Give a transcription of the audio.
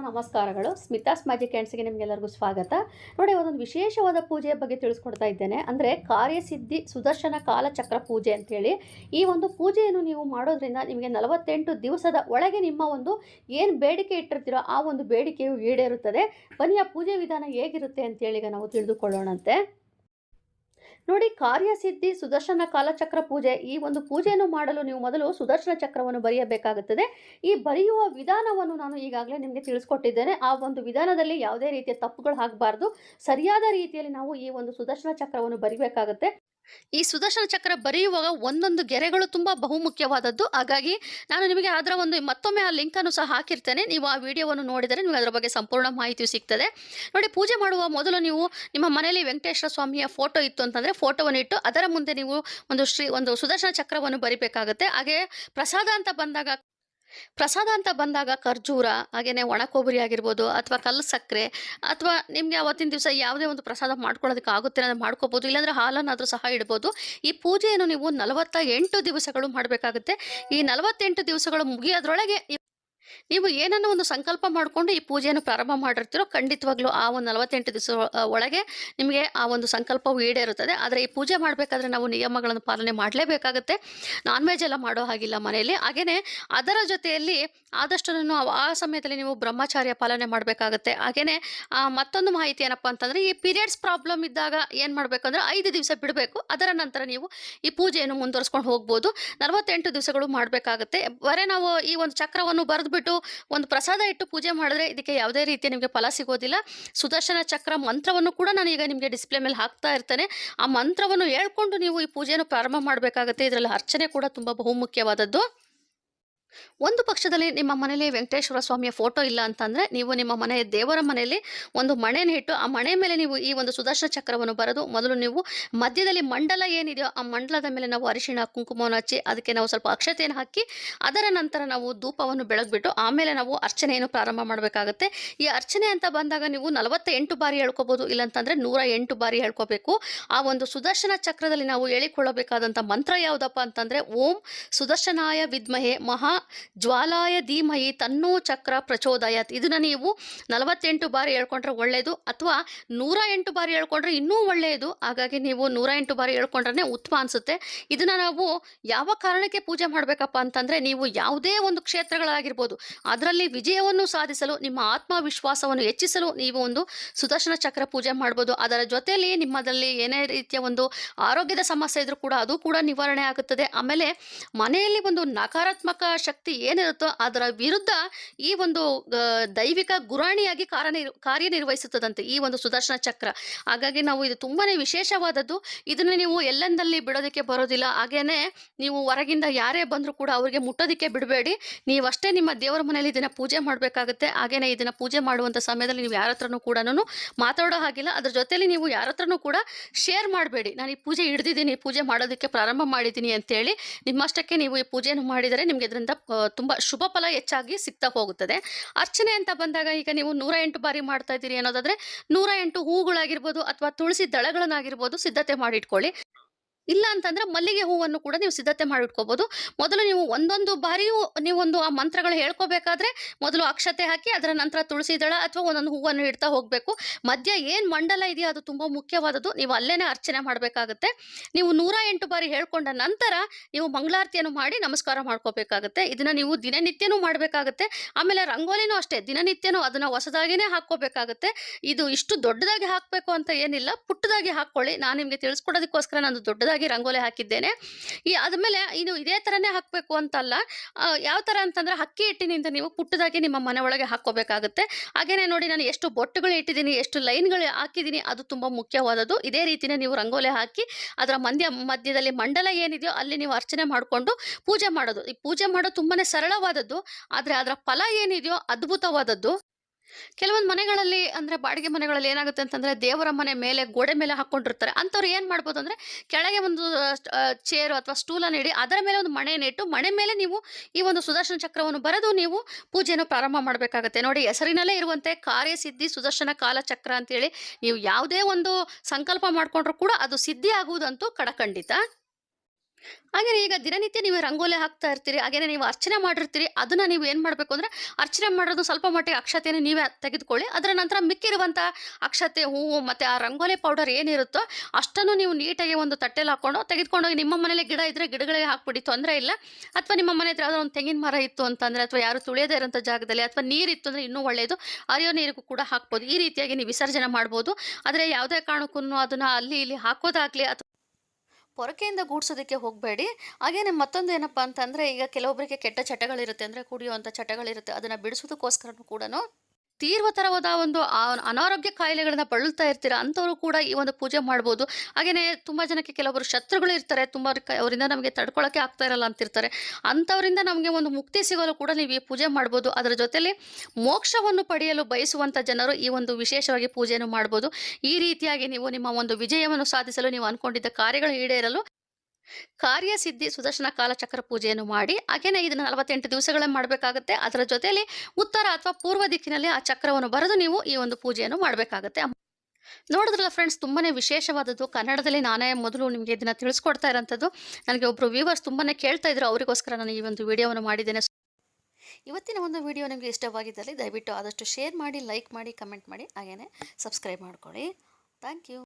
ಎಲ್ಲರಿಗೂ ನಮಸ್ಕಾರಗಳು. ಸ್ಮಿತಾಸ್ ಮ್ಯಾಜಿಕ್ ಹ್ಯಾಂಡ್ಸ್ಗೆ ನಿಮಗೆಲ್ಲರಿಗೂ ಸ್ವಾಗತ. ನೋಡಿ, ಒಂದೊಂದು ವಿಶೇಷವಾದ ಪೂಜೆಯ ಬಗ್ಗೆ ತಿಳಿಸ್ಕೊಡ್ತಾ ಇದ್ದೇನೆ. ಅಂದರೆ ಕಾರ್ಯಸಿದ್ಧಿ ಸುದರ್ಶನ ಕಾಲಚಕ್ರ ಪೂಜೆ ಅಂತೇಳಿ. ಈ ಒಂದು ಪೂಜೆಯನ್ನು ನೀವು ಮಾಡೋದ್ರಿಂದ ನಿಮಗೆ ನಲವತ್ತೆಂಟು ದಿವಸದ ಒಳಗೆ ನಿಮ್ಮ ಒಂದು ಏನು ಬೇಡಿಕೆ ಇಟ್ಟಿರ್ತೀರೋ ಆ ಒಂದು ಬೇಡಿಕೆಯು ಈಡೇರುತ್ತದೆ. ಬನ್ನಿ, ಆ ಪೂಜೆ ವಿಧಾನ ಹೇಗಿರುತ್ತೆ ಅಂತೇಳಿ ಈಗ ನಾವು ತಿಳಿದುಕೊಳ್ಳೋಣಂತೆ. ನೋಡಿ, ಕಾರ್ಯಸಿದ್ಧಿ ಸುದರ್ಶನ ಕಾಲಚಕ್ರ ಪೂಜೆ. ಈ ಒಂದು ಪೂಜೆಯನ್ನು ಮಾಡಲು ನೀವು ಮೊದಲು ಸುದರ್ಶನ ಚಕ್ರವನ್ನು ಬರೆಯಬೇಕಾಗುತ್ತದೆ. ಈ ಬರೆಯುವ ವಿಧಾನವನ್ನು ನಾನು ಈಗಾಗಲೇ ನಿಮಗೆ ತಿಳಿಸ್ಕೊಟ್ಟಿದ್ದೇನೆ. ಆ ಒಂದು ವಿಧಾನದಲ್ಲಿ ಯಾವುದೇ ರೀತಿಯ ತಪ್ಪುಗಳು ಆಗಬಾರ್ದು. ಸರಿಯಾದ ರೀತಿಯಲ್ಲಿ ನಾವು ಈ ಒಂದು ಸುದರ್ಶನ ಚಕ್ರವನ್ನು ಬರಿಬೇಕಾಗುತ್ತೆ. ಈ ಸುದರ್ಶನ ಚಕ್ರ ಬರೆಯುವಾಗ ಒಂದೊಂದು ಗೆರೆಗಳು ತುಂಬ ಬಹುಮುಖ್ಯವಾದದ್ದು. ಹಾಗಾಗಿ ನಾನು ನಿಮಗೆ ಅದರ ಒಂದು ಮತ್ತೊಮ್ಮೆ ಆ ಲಿಂಕನ್ನು ಸಹ ಹಾಕಿರ್ತೇನೆ. ನೀವು ಆ ವಿಡಿಯೋವನ್ನು ನೋಡಿದರೆ ನಿಮಗೆ ಅದರ ಬಗ್ಗೆ ಸಂಪೂರ್ಣ ಮಾಹಿತಿಯು ಸಿಗ್ತದೆ. ನೋಡಿ, ಪೂಜೆ ಮಾಡುವ ಮೊದಲು ನೀವು ನಿಮ್ಮ ಮನೆಯಲ್ಲಿ ವೆಂಕಟೇಶ್ವರ ಸ್ವಾಮಿಯ ಫೋಟೋ ಇತ್ತು ಅಂತಂದರೆ ಫೋಟೋವನ್ನು ಇಟ್ಟು ಅದರ ಮುಂದೆ ನೀವು ಒಂದು ಶ್ರೀ ಒಂದು ಸುದರ್ಶನ ಚಕ್ರವನ್ನು ಬರಿಬೇಕಾಗುತ್ತೆ. ಹಾಗೆ ಪ್ರಸಾದ ಅಂತ ಬಂದಾಗ ಪ್ರಸಾದ ಅಂತ ಬಂದಾಗ ಖರ್ಜೂರ ಹಾಗೆಯೇ ಒಣ ಕೊಬ್ಬರಿ ಆಗಿರ್ಬೋದು ಅಥವಾ ಕಲ್ಲು ಸಕ್ಕರೆ ಅಥವಾ ನಿಮಗೆ ಅವತ್ತಿನ ದಿವಸ ಯಾವುದೇ ಒಂದು ಪ್ರಸಾದ ಮಾಡ್ಕೊಳ್ಳೋದಕ್ಕೆ ಆಗುತ್ತೆ ಅಂದರೆ ಮಾಡ್ಕೋಬೋದು. ಇಲ್ಲಾಂದರೆ ಹಾಲನ್ನಾದರೂ ಸಹ ಇಡ್ಬೋದು. ಈ ಪೂಜೆಯನ್ನು ನೀವು ನಲವತ್ತ ಎಂಟು ದಿವಸಗಳು ಮಾಡಬೇಕಾಗುತ್ತೆ. ಈ ನಲವತ್ತೆಂಟು ದಿವಸಗಳು ಮುಗಿಯೋದ್ರೊಳಗೆ ನೀವು ಏನನ್ನ ಒಂದು ಸಂಕಲ್ಪ ಮಾಡಿಕೊಂಡು ಈ ಪೂಜೆಯನ್ನು ಪ್ರಾರಂಭ ಮಾಡಿರ್ತೀರೋ ಖಂಡಿತವಾಗ್ಲೂ ಆ ಒಂದು ನಲವತ್ತೆಂಟು ದಿವಸ ಒಳಗೆ ನಿಮಗೆ ಆ ಒಂದು ಸಂಕಲ್ಪವು ಈಡೇರುತ್ತದೆ. ಆದರೆ ಈ ಪೂಜೆ ಮಾಡಬೇಕಾದ್ರೆ ನಾವು ನಿಯಮಗಳನ್ನು ಪಾಲನೆ ಮಾಡಲೇಬೇಕಾಗುತ್ತೆ. ನಾನ್ ವೆಜ್ ಎಲ್ಲ ಮಾಡೋ ಹಾಗಿಲ್ಲ ಮನೆಯಲ್ಲಿ. ಹಾಗೆಯೇ ಅದರ ಜೊತೆಯಲ್ಲಿ ಆದಷ್ಟು ಆ ಸಮಯದಲ್ಲಿ ನೀವು ಬ್ರಹ್ಮಚಾರ್ಯ ಪಾಲನೆ ಮಾಡಬೇಕಾಗುತ್ತೆ. ಹಾಗೆಯೇ ಮತ್ತೊಂದು ಮಾಹಿತಿ ಏನಪ್ಪ ಅಂತಂದರೆ ಈ ಪೀರಿಯಡ್ಸ್ ಪ್ರಾಬ್ಲಮ್ ಇದ್ದಾಗ ಏನು ಮಾಡಬೇಕಂದ್ರೆ ಐದು ದಿವಸ ಬಿಡಬೇಕು. ಅದರ ನಂತರ ನೀವು ಈ ಪೂಜೆಯನ್ನು ಮುಂದುವರಿಸ್ಕೊಂಡು ಹೋಗ್ಬೋದು. ನಲವತ್ತೆಂಟು ದಿವಸಗಳು ಮಾಡಬೇಕಾಗುತ್ತೆ. ಬರೇ ನಾವು ಈ ಒಂದು ಚಕ್ರವನ್ನು ಬರೆದ್ಬಿಟ್ಟು ಒಂದು ಪ್ರಸಾದ ಇಟ್ಟು ಪೂಜೆ ಮಾಡಿದ್ರೆ ಇದಕ್ಕೆ ಯಾವುದೇ ರೀತಿಯ ನಿಮಗೆ ಫಲ ಸಿಗೋದಿಲ್ಲ. ಸುದರ್ಶನ ಚಕ್ರ ಮಂತ್ರವನ್ನು ಕೂಡ ನಾನು ಈಗ ನಿಮಗೆ ಡಿಸ್ಪ್ಲೇ ಮೇಲೆ ಹಾಕ್ತಾ ಇರ್ತೇನೆ. ಆ ಮಂತ್ರವನ್ನು ಹೇಳ್ಕೊಂಡು ನೀವು ಈ ಪೂಜೆಯನ್ನು ಪ್ರಾರಂಭ ಮಾಡಬೇಕಾಗುತ್ತೆ. ಇದರಲ್ಲಿ ಅರ್ಚನೆ ಕೂಡ ತುಂಬ ಬಹುಮುಖ್ಯವಾದದ್ದು. ಒಂದು ಪಕ್ಷದಲ್ಲಿ ನಿಮ್ಮ ಮನೆಯಲ್ಲಿ ವೆಂಕಟೇಶ್ವರ ಸ್ವಾಮಿಯ ಫೋಟೋ ಇಲ್ಲ ಅಂತಂದರೆ ನೀವು ನಿಮ್ಮ ಮನೆಯ ದೇವರ ಮನೆಯಲ್ಲಿ ಒಂದು ಮಣೆಯನ್ನು ಇಟ್ಟು ಆ ಮಣೆ ಮೇಲೆ ನೀವು ಈ ಒಂದು ಸುದರ್ಶನ ಚಕ್ರವನ್ನು ಬರೆದು ಮೊದಲು ನೀವು ಮಧ್ಯದಲ್ಲಿ ಮಂಡಲ ಏನಿದೆಯೋ ಆ ಮಂಡಲದ ಮೇಲೆ ನಾವು ಅರಿಶಿಣ, ಕುಂಕುಮವನ್ನು ಹಚ್ಚಿ ಅದಕ್ಕೆ ನಾವು ಸ್ವಲ್ಪ ಅಕ್ಷತೆಯನ್ನು ಹಾಕಿ ಅದರ ನಂತರ ನಾವು ಧೂಪವನ್ನು ಬೆಳಗ್ಬಿಟ್ಟು ಆಮೇಲೆ ನಾವು ಅರ್ಚನೆಯನ್ನು ಪ್ರಾರಂಭ ಮಾಡಬೇಕಾಗುತ್ತೆ. ಈ ಅರ್ಚನೆ ಅಂತ ಬಂದಾಗ ನೀವು ನಲವತ್ತ ಎಂಟು ಬಾರಿ ಹೇಳ್ಕೋಬೋದು, ಇಲ್ಲಂತಂದರೆ ನೂರ ಎಂಟು ಬಾರಿ ಹೇಳ್ಕೋಬೇಕು. ಆ ಒಂದು ಸುದರ್ಶನ ಚಕ್ರದಲ್ಲಿ ನಾವು ಹೇಳಿಕೊಳ್ಳಬೇಕಾದಂಥ ಮಂತ್ರ ಯಾವುದಪ್ಪ ಅಂತಂದರೆ ಓಂ ಸುದರ್ಶನಾಯ ವಿದ್ಮಹೆ ಮಹಾ ಜ್ವಾಲಾಯ ಧೀಮಹಿ ತನ್ನೋ ಚಕ್ರ ಪ್ರಚೋದಯತ್. ಇದನ್ನು ನೀವು ನಲವತ್ತೆಂಟು ಬಾರಿ ಹೇಳ್ಕೊಂಡ್ರೆ ಒಳ್ಳೆಯದು ಅಥವಾ ನೂರ ಎಂಟು ಬಾರಿ ಹೇಳ್ಕೊಂಡ್ರೆ ಇನ್ನೂ ಒಳ್ಳೆಯದು ಹಾಗಾಗಿ ನೀವು ನೂರ ಎಂಟು ಬಾರಿ ಹೇಳ್ಕೊಂಡ್ರೆ ಉತ್ತಮ ಅನಿಸುತ್ತೆ. ಇದನ್ನು ನಾವು ಯಾವ ಕಾರಣಕ್ಕೆ ಪೂಜೆ ಮಾಡಬೇಕಪ್ಪ ಅಂತಂದರೆ, ನೀವು ಯಾವುದೇ ಒಂದು ಕ್ಷೇತ್ರಗಳಾಗಿರ್ಬೋದು, ಅದರಲ್ಲಿ ವಿಜಯವನ್ನು ಸಾಧಿಸಲು, ನಿಮ್ಮ ಆತ್ಮವಿಶ್ವಾಸವನ್ನು ಹೆಚ್ಚಿಸಲು ನೀವು ಒಂದು ಸುದರ್ಶನ ಚಕ್ರ ಪೂಜೆ ಮಾಡ್ಬೋದು. ಅದರ ಜೊತೆಯಲ್ಲಿ ನಿಮ್ಮದಲ್ಲಿ ಏನೇ ರೀತಿಯ ಒಂದು ಆರೋಗ್ಯದ ಸಮಸ್ಯೆ ಇದ್ರೂ ಕೂಡ ಅದು ಕೂಡ ನಿವಾರಣೆ ಆಗುತ್ತದೆ. ಆಮೇಲೆ ಮನೆಯಲ್ಲಿ ಒಂದು ನಕಾರಾತ್ಮಕ ಶಕ್ತಿ ಏನಿರುತ್ತೋ ಅದರ ವಿರುದ್ಧ ಈ ಒಂದು ದೈವಿಕ ಗುರಾಣಿಯಾಗಿ ಕಾರ್ಯನಿರ್, ಕಾರ್ಯನಿರ್ವಹಿಸುತ್ತದಂತೆ ಈ ಒಂದು ಸುದರ್ಶನ ಚಕ್ರ. ಹಾಗಾಗಿ ನಾವು ಇದು ತುಂಬಾ ವಿಶೇಷವಾದದ್ದು. ಇದನ್ನು ನೀವು ಎಲ್ಲೆಂದಲ್ಲಿ ಬಿಡೋದಕ್ಕೆ ಬರೋದಿಲ್ಲ. ಹಾಗೇನೆ ನೀವು ಹೊರಗಿಂದ ಯಾರೇ ಬಂದರೂ ಕೂಡ ಅವರಿಗೆ ಮುಟ್ಟೋದಕ್ಕೆ ಬಿಡಬೇಡಿ. ನೀವಷ್ಟೇ ನಿಮ್ಮ ದೇವರ ಮನೆಯಲ್ಲಿ ಇದನ್ನು ಪೂಜೆ ಮಾಡಬೇಕಾಗುತ್ತೆ. ಹಾಗೇನೆ ಇದನ್ನು ಪೂಜೆ ಮಾಡುವಂಥ ಸಮಯದಲ್ಲಿ ನೀವು ಯಾರ ಹತ್ರನೂ ಕೂಡ ಮಾತಾಡೋ ಹಾಗಿಲ್ಲ. ಅದ್ರ ಜೊತೆಯಲ್ಲಿ ನೀವು ಯಾರ ಹತ್ರನೂ ಕೂಡ ಶೇರ್ ಮಾಡಬೇಡಿ. ನಾನು ಈ ಪೂಜೆ ಹಿಡಿದಿದ್ದೀನಿ, ಪೂಜೆ ಮಾಡೋದಕ್ಕೆ ಪ್ರಾರಂಭ ಮಾಡಿದ್ದೀನಿ ಅಂತೇಳಿ ನಿಮ್ಮಷ್ಟಕ್ಕೆ ನೀವು ಈ ಪೂಜೆಯನ್ನು ಮಾಡಿದರೆ ನಿಮಗೆ ಇದರಿಂದ ತುಂಬ ಶುಭ ಫಲ ಹೆಚ್ಚಾಗಿ ಸಿಗ್ತಾ ಹೋಗುತ್ತದೆ. ಅರ್ಚನೆ ಅಂತ ಬಂದಾಗ ಈಗ ನೀವು ನೂರ ಎಂಟು ಬಾರಿ ಮಾಡ್ತಾ ಇದ್ದೀರಿ ಅನ್ನೋದಾದರೆ ನೂರ ಎಂಟು ಹೂಗಳಾಗಿರ್ಬೋದು ಅಥವಾ ತುಳಸಿ ದಳಗಳನ್ನಾಗಿರ್ಬೋದು ಸಿದ್ಧತೆ ಮಾಡಿಟ್ಕೊಳ್ಳಿ. ಇಲ್ಲ ಅಂತಂದ್ರೆ ಮಲ್ಲಿಗೆ ಹೂವನ್ನು ಕೂಡ ನೀವು ಸಿದ್ಧತೆ ಮಾಡಿಟ್ಕೋಬಹುದು ಮೊದಲು ನೀವು ಒಂದೊಂದು ಬಾರಿಯೂ ನೀವೊಂದು ಆ ಮಂತ್ರಗಳು ಹೇಳ್ಕೋಬೇಕಾದ್ರೆ ಮೊದಲು ಅಕ್ಷತೆ ಹಾಕಿ ಅದರ ನಂತರ ತುಳಸಿ ದಳ ಅಥವಾ ಒಂದೊಂದು ಹೂವನ್ನು ಇಡ್ತಾ ಹೋಗಬೇಕು. ಮಧ್ಯ ಏನು ಮಂಡಲ ಇದೆಯೋ ಅದು ತುಂಬ ಮುಖ್ಯವಾದದ್ದು. ನೀವು ಅಲ್ಲೇನೆ ಅರ್ಚನೆ ಮಾಡಬೇಕಾಗುತ್ತೆ. ನೀವು ನೂರ ಎಂಟು ಬಾರಿ ಹೇಳ್ಕೊಂಡ ನಂತರ ನೀವು ಮಂಗಳಾರತಿಯನ್ನು ಮಾಡಿ ನಮಸ್ಕಾರ ಮಾಡ್ಕೋಬೇಕಾಗುತ್ತೆ. ಇದನ್ನ ನೀವು ದಿನನಿತ್ಯನೂ ಮಾಡಬೇಕಾಗುತ್ತೆ. ಆಮೇಲೆ ರಂಗೋಲಿನೂ ಅಷ್ಟೇ, ದಿನನಿತ್ಯನೂ ಅದನ್ನ ಹೊಸದಾಗಿನೇ ಹಾಕೋಬೇಕಾಗುತ್ತೆ ಇದು ಇಷ್ಟು ದೊಡ್ಡದಾಗಿ ಹಾಕಬೇಕು ಅಂತ ಏನಿಲ್ಲ. ಪುಟ್ಟದಾಗಿ ಹಾಕೊಳ್ಳಿ ನಾನು ನಿಮಗೆ ತಿಳಿಸ್ಕೊಡೋದಕ್ಕೋಸ್ಕರ ನಾನು ದೊಡ್ಡದಾಗಿ ರಂಗೋಲಿ ಹಾಕಿದ್ದೇನೆ. ಈ ಆದಮೇಲೆ ಇನ್ನು ಇದೇ ಥರನೇ ಹಾಕಬೇಕು ಅಂತಲ್ಲ ಯಾವ ಥರ ಅಂತಂದರೆ ಅಕ್ಕಿ ಹಿಟ್ಟಿನಿಂದ ನೀವು ಪುಟ್ಟದಾಗಿ ನಿಮ್ಮ ಮನೆ ಒಳಗೆ ಹಾಕ್ಕೋಬೇಕಾಗುತ್ತೆ. ಹಾಗೆಯೇ ನೋಡಿ ನಾನು ಎಷ್ಟು ಬೊಟ್ಟುಗಳು ಇಟ್ಟಿದ್ದೀನಿ, ಎಷ್ಟು ಲೈನ್ಗಳು ಹಾಕಿದ್ದೀನಿ, ಅದು ತುಂಬ ಮುಖ್ಯವಾದದ್ದು. ಇದೇ ರೀತಿಯೇ ನೀವು ರಂಗೋಲಿ ಹಾಕಿ ಅದರ ಮಧ್ಯ ಮಧ್ಯದಲ್ಲಿ ಮಂಡಲ ಏನಿದೆಯೋ ಅಲ್ಲಿ ನೀವು ಅರ್ಚನೆ ಮಾಡಿಕೊಂಡು ಪೂಜೆ ಮಾಡೋದು. ಈ ಪೂಜೆ ಮಾಡೋದು ತುಂಬಾ ಸರಳವಾದದ್ದು, ಆದರೆ ಅದರ ಫಲ ಏನಿದೆಯೋ ಅದ್ಭುತವಾದದ್ದು. ಕೆಲವೊಂದು ಮನೆಗಳಲ್ಲಿ ಅಂದರೆ ಬಾಡಿಗೆ ಮನೆಗಳಲ್ಲಿ ಏನಾಗುತ್ತೆ ಅಂತಂದರೆ ದೇವರ ಮನೆ ಮೇಲೆ ಗೋಡೆ ಮೇಲೆ ಹಾಕ್ಕೊಂಡಿರ್ತಾರೆ. ಅಂಥವ್ರು ಏನು ಮಾಡ್ಬೋದು ಅಂದರೆ ಕೆಳಗೆ ಒಂದು ಚೇರು ಅಥವಾ ಸ್ಟೂಲನ್ನು ಇಡಿ ಅದರ ಮೇಲೆ ಒಂದು ಮಣೆಯನ್ನು ಇಟ್ಟು ಮಣೆ ಮೇಲೆ ನೀವು ಈ ಒಂದು ಸುದರ್ಶನ ಚಕ್ರವನ್ನು ಬರೆದು ನೀವು ಪೂಜೆಯನ್ನು ಪ್ರಾರಂಭ ಮಾಡಬೇಕಾಗತ್ತೆ. ನೋಡಿ ಹೆಸರಿನಲ್ಲೇ ಇರುವಂತೆ ಕಾರ್ಯಸಿದ್ಧಿ ಸುದರ್ಶನ ಕಾಲ ಚಕ್ರ ಅಂತೇಳಿ ನೀವು ಯಾವುದೇ ಒಂದು ಸಂಕಲ್ಪ ಮಾಡಿಕೊಂಡ್ರೂ ಕೂಡ ಅದು ಸಿದ್ಧಿ ಆಗುವುದಂತೂ ಕಡಖಂಡಿತ. ಹಾಗೆಯೇ ಈಗ ದಿನನಿತ್ಯ ನೀವು ರಂಗೋಲಿ ಹಾಕ್ತಾ ಇರ್ತೀರಿ ಹಾಗೆಯೇ ನೀವು ಅರ್ಚನೆ ಮಾಡಿರ್ತೀರಿ, ಅದನ್ನು ನೀವು ಏನು ಮಾಡಬೇಕು ಅಂದರೆ ಅರ್ಚನೆ ಮಾಡೋದು ಸ್ವಲ್ಪ ಮಟ್ಟಿಗೆ ಅಕ್ಷತೆಯನ್ನು ನೀವೇ ತೆಗೆದುಕೊಳ್ಳಿ, ಅದರ ನಂತರ ಮಿಕ್ಕಿರುವಂಥ ಅಕ್ಷತೆ, ಹೂವು ಮತ್ತು ಆ ರಂಗೋಲಿ ಪೌಡರ್ ಏನಿರುತ್ತೋ ಅಷ್ಟನ್ನು ನೀವು ನೀಟಾಗಿ ಒಂದು ತಟ್ಟೆಲಿ ಹಾಕ್ಕೊಂಡು ತೆಗೆದುಕೊಂಡೋಗಿ ನಿಮ್ಮ ಮನೇಲಿ ಗಿಡ ಇದ್ದರೆ ಗಿಡಗಳಿಗೆ ಹಾಕ್ಬಿಡಿ, ತೊಂದರೆ ಇಲ್ಲ. ಅಥವಾ ನಿಮ್ಮ ಮನೆ ಹತ್ರ ಯಾವುದೋ ಒಂದು ತೆಂಗಿನ ಮರ ಇತ್ತು ಅಂತಂದರೆ, ಅಥವಾ ಯಾರು ತುಳಿಯದೇ ಇರೋಂಥ ಜಾಗದಲ್ಲಿ, ಅಥವಾ ನೀರಿತ್ತು ಅಂದರೆ ಇನ್ನೂ ಒಳ್ಳೆಯದು ಅರಿಯೋ ನೀರಿಗೂ ಕೂಡ ಹಾಕ್ಬೋದು. ಈ ರೀತಿಯಾಗಿ ನೀವು ವಿಸರ್ಜನೆ ಮಾಡ್ಬೋದು. ಆದರೆ ಯಾವುದೇ ಕಾರಣಕ್ಕೂ ಅದನ್ನು ಅಲ್ಲಿ ಇಲ್ಲಿ ಹಾಕೋದಾಗಲಿ ಅಥವಾ ಪೊರಕೆಯಿಂದ ಗೂಡ್ಸೋದಕ್ಕೆ ಹೋಗಬೇಡಿ. ಹಾಗೇನೆ ಮತ್ತೊಂದು ಏನಪ್ಪ ಅಂತಂದರೆ ಈಗ ಕೆಲವೊಬ್ಬರಿಗೆ ಕೆಟ್ಟ ಚಟಗಳಿರುತ್ತೆ ಅಂದರೆ ಕುಡಿಯುವಂಥ ಚಟಗಳಿರುತ್ತೆ. ಅದನ್ನು ಬಿಡಿಸೋದಕ್ಕೋಸ್ಕರನೂ ಕೂಡ ತೀವ್ರ ಥರವಾದ ಒಂದು ಅನಾರೋಗ್ಯ ಕಾಯಿಲೆಗಳನ್ನ ಬಳಲ್ತಾ ಇರ್ತೀರ ಅಂಥವರು ಕೂಡ ಈ ಒಂದು ಪೂಜೆ ಮಾಡ್ಬೋದು. ಹಾಗೆಯೇ ತುಂಬ ಜನಕ್ಕೆ ಕೆಲವರು ಶತ್ರುಗಳು ಇರ್ತಾರೆ. ತುಂಬ ಅವರಿಂದ ನಮಗೆ ತಡ್ಕೊಳ್ಳೋಕ್ಕೆ ಆಗ್ತಾ ಇರಲ್ಲ ಅಂತಿರ್ತಾರೆ. ಅಂಥವರಿಂದ ನಮಗೆ ಒಂದು ಮುಕ್ತಿ ಸಿಗಲು ಕೂಡ ನೀವು ಈ ಪೂಜೆ ಮಾಡ್ಬೋದು. ಅದರ ಜೊತೆಯಲ್ಲಿ ಮೋಕ್ಷವನ್ನು ಪಡೆಯಲು ಬಯಸುವಂಥ ಜನರು ಈ ಒಂದು ವಿಶೇಷವಾಗಿ ಪೂಜೆಯನ್ನು ಮಾಡ್ಬೋದು. ಈ ರೀತಿಯಾಗಿ ನೀವು ನಿಮ್ಮ ಒಂದು ವಿಜಯವನ್ನು ಸಾಧಿಸಲು ನೀವು ಅಂದ್ಕೊಂಡಿದ್ದ ಕಾರ್ಯಗಳು ಈಡೇರಲು ಕಾರ್ಯಸಿದ್ಧಿ ಸುದರ್ಶನ ಕಾಲಚಕ್ರ ಪೂಜೆಯನ್ನು ಮಾಡಿ ಹಾಗೆಯೇ ಇದನ್ನು ನಲವತ್ತೆಂಟು ದಿವಸಗಳನ್ನು ಮಾಡಬೇಕಾಗುತ್ತೆ. ಅದರ ಜೊತೆಯಲ್ಲಿ ಉತ್ತರ ಅಥವಾ ಪೂರ್ವ ದಿಕ್ಕಿನಲ್ಲಿ ಆ ಚಕ್ರವನ್ನು ಬರೆದು ನೀವು ಈ ಒಂದು ಪೂಜೆಯನ್ನು ಮಾಡಬೇಕಾಗುತ್ತೆ. ನೋಡಿದ್ರಲ್ಲ ಫ್ರೆಂಡ್ಸ್ ತುಂಬಾ ವಿಶೇಷವಾದದ್ದು. ಕನ್ನಡದಲ್ಲಿ ನಾನೇ ಮೊದಲು ನಿಮಗೆ ಇದನ್ನು ತಿಳಿಸ್ಕೊಡ್ತಾ ಇರೋಂಥದ್ದು. ನನಗೆ ಒಬ್ಬರು ವ್ಯೂವರ್ಸ್ ತುಂಬಾ ಕೇಳ್ತಾ ಇದ್ರು. ಅವರಿಗೋಸ್ಕರ ನಾನು ಈ ಒಂದು ವಿಡಿಯೋವನ್ನು ಮಾಡಿದ್ದೇನೆ. ಇವತ್ತಿನ ಒಂದು ವಿಡಿಯೋ ನಿಮಗೆ ಇಷ್ಟವಾಗಿದ್ದಲ್ಲಿ ದಯವಿಟ್ಟು ಆದಷ್ಟು ಶೇರ್ ಮಾಡಿ ಲೈಕ್ ಮಾಡಿ ಕಮೆಂಟ್ ಮಾಡಿ ಹಾಗೆಯೇ ಸಬ್ಸ್ಕ್ರೈಬ್ ಮಾಡ್ಕೊಳ್ಳಿ. Thank you